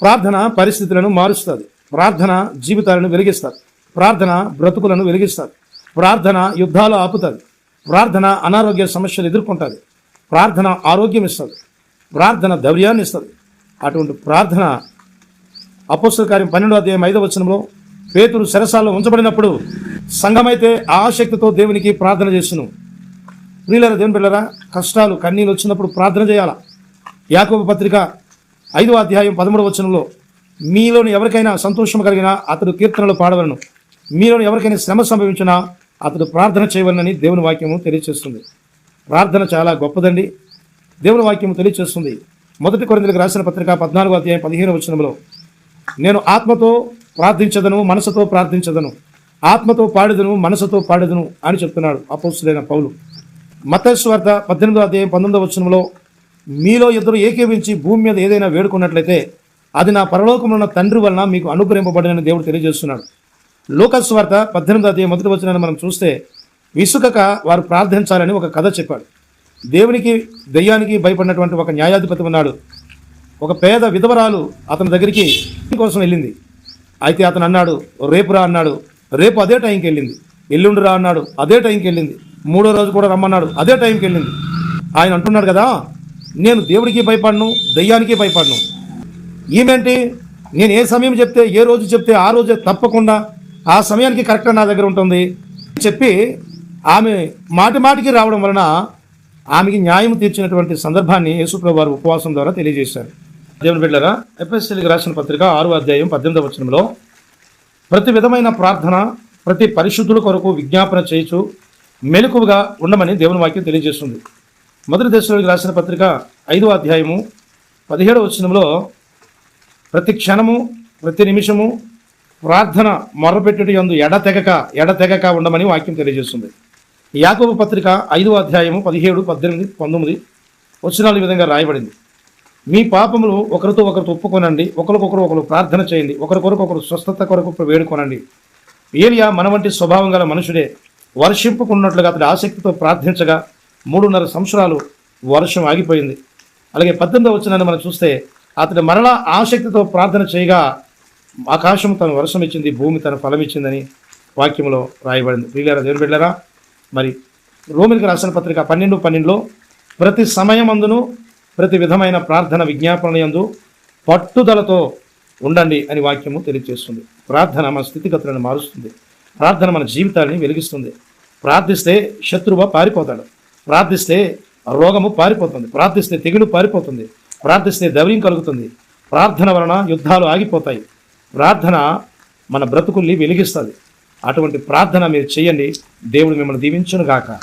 ప్రార్థన పరిస్థితులను మారుస్తుంది. ప్రార్థన జీవితాలను వెలిగిస్తుంది. ప్రార్థన బ్రతుకులను వెలిగిస్తుంది. ప్రార్థన యుద్ధాలు ఆపుతుంది. ప్రార్థన అనారోగ్య సమస్యలు ఎదుర్కొంటుంది. ప్రార్థన ఆరోగ్యం ఇస్తుంది. ప్రార్థన ధైర్యాన్ని ఇస్తుంది. అటువంటి ప్రార్థన అపోస్తుల కార్యం పన్నెండో అధ్యాయం ఐదవ వచనంలో పేతురు శరసాల్లో ఉంచబడినప్పుడు సంఘమైతే ఆసక్తితో దేవునికి ప్రార్థన చేస్తును. ప్రియులరా దేవుని పిల్లరా కష్టాలు కన్నీళ్ళు వచ్చినప్పుడు ప్రార్థన చేయాలా? యాకోబ పత్రిక ఐదో అధ్యాయం పదమూడవ వచనంలో మీలోని ఎవరికైనా సంతోషం కలిగినా అతడు కీర్తనలు పాడవలను. మీలోని ఎవరికైనా శ్రమ సంభవించినా అతడు ప్రార్థన చేయవలనని దేవుని వాక్యము తెలియజేస్తుంది ప్రార్థన చాలా గొప్పదండి. దేవుని వాక్యము తెలియజేస్తుంది మొదటి కొరింతలకు రాసిన పత్రిక పద్నాలుగు అధ్యాయం పదిహేను వచనంలో నేను ఆత్మతో ప్రార్థించదను మనసుతో ప్రార్థించదను. ఆత్మతో పాడెదను మనసుతో పాడెదను అని చెప్తున్నాడు అపోసులైన పౌలు. మతస్వార్త పద్దెనిమిదో అధ్యాయం పంతొమ్మిదో వచనంలో మీలో ఇద్దరు ఏకీవించి భూమి మీద ఏదైనా వేడుకున్నట్లయితే అది నా పరలోకంలో ఉన్న తండ్రి వలన మీకు అనుగ్రహింపబడిన దేవుడు తెలియజేస్తున్నాడు. లోకస్వార్త పద్దెనిమిది అధ్యాయం మొదటి వచ్చిన మనం చూస్తే విసుకక వారు ప్రార్థించాలని ఒక కథ చెప్పాడు. దేవునికి దెయ్యానికి భయపడినటువంటి ఒక న్యాయాధిపతి ఉన్నాడు. ఒక పేద విధవరాలు అతని దగ్గరికి కోసం వెళ్ళింది. అయితే అతను అన్నాడు రేపు రా అన్నాడు. రేపు అదే టైంకి వెళ్ళింది. ఎల్లుండి రా అన్నాడు. అదే టైంకి వెళ్ళింది. మూడో రోజు కూడా రమ్మన్నాడు. అదే టైంకి వెళ్ళింది. ఆయన అంటున్నాడు కదా నేను దేవుడికి భయపడను దయ్యానికి భయపడను. ఈమెంటి? నేను ఏ సమయం చెప్తే ఏ రోజు చెప్తే ఆ రోజే తప్పకుండా ఆ సమయానికి కరెక్ట్గా నా దగ్గర ఉంటుంది. చెప్పి ఆమె మాటి మాటికి రావడం వలన ఆమెకి న్యాయం తీర్చినటువంటి సందర్భాన్ని యేసుప్రభు వారు ఉపవాసం ద్వారా తెలియజేశారు. దేవుని బిడ్డరా ఎఫ్ఎస్సీలకు రాసిన పత్రిక ఆరు అధ్యాయం పద్దెనిమిదవ వచనంలో ప్రతి విధమైన ప్రార్థన ప్రతి పరిశుద్ధుల కొరకు విజ్ఞాపన చేయొచ్చు మెలకువగా ఉండమని దేవుని వాక్యం తెలియజేస్తుంది. మొదటి దశలోకి రాసిన పత్రిక ఐదవ అధ్యాయము పదిహేడవ వచనంలో ప్రతి క్షణము ప్రతి నిమిషము ప్రార్థన మొరపెట్టుటి యందు ఎడతెగక ఎడతెగక ఉండమని వాక్యం తెలియజేస్తుంది. యాకోబ పత్రిక ఐదవ అధ్యాయము పదిహేడు పద్దెనిమిది పంతొమ్మిది వచనాలు ఈ విధంగా రాయబడింది. మీ పాపములు ఒకరితో ఒకరితో ఒప్పుకొనండి ఒకరికొకరు ఒకరు ప్రార్థన చేయండి ఒకరికొరకు ఒకరు స్వస్థత కొరకు వేడుకొనండి. ఏలియా మన వంటి స్వభావం గల మనుషుడే వర్షింపుకున్నట్లుగా అతడి ఆసక్తితో ప్రార్థించగా మూడున్నర సంవత్సరాలు వర్షం ఆగిపోయింది. అలాగే పద్దెనిమిదవ వచ్చినాన్ని మనం చూస్తే అతడు మరలా ఆసక్తితో ప్రార్థన చేయగా ఆకాశం తన వర్షం ఇచ్చింది భూమి తన ఫలం ఇచ్చిందని వాక్యంలో రాయబడింది. ప్రియులారా దేవుని బిడ్డలారా మరి రోమిలికి రాసిన పత్రిక పన్నెండు పన్నెండులో ప్రతి సమయమందును ప్రతి విధమైన ప్రార్థన విజ్ఞాపన యందు పట్టుదలతో ఉండండి అని వాక్యము తెలియజేస్తుంది. ప్రార్థన మన స్థితిగతులను మారుస్తుంది. ప్రార్థన మన జీవితాన్ని వెలిగిస్తుంది. ప్రార్థిస్తే శత్రువు పారిపోతాడు. ప్రార్థిస్తే రోగము పారిపోతుంది. ప్రార్థిస్తే తెగులు పారిపోతుంది. ప్రార్థిస్తే ధైర్యం కలుగుతుంది. ప్రార్థన వలన యుద్ధాలు ఆగిపోతాయి. ప్రార్థన మన బ్రతుకుల్ని వెలిగిస్తుంది. అటువంటి ప్రార్థన మీరు చేయండి. దేవుడు మిమ్మల్ని దీవించును గాక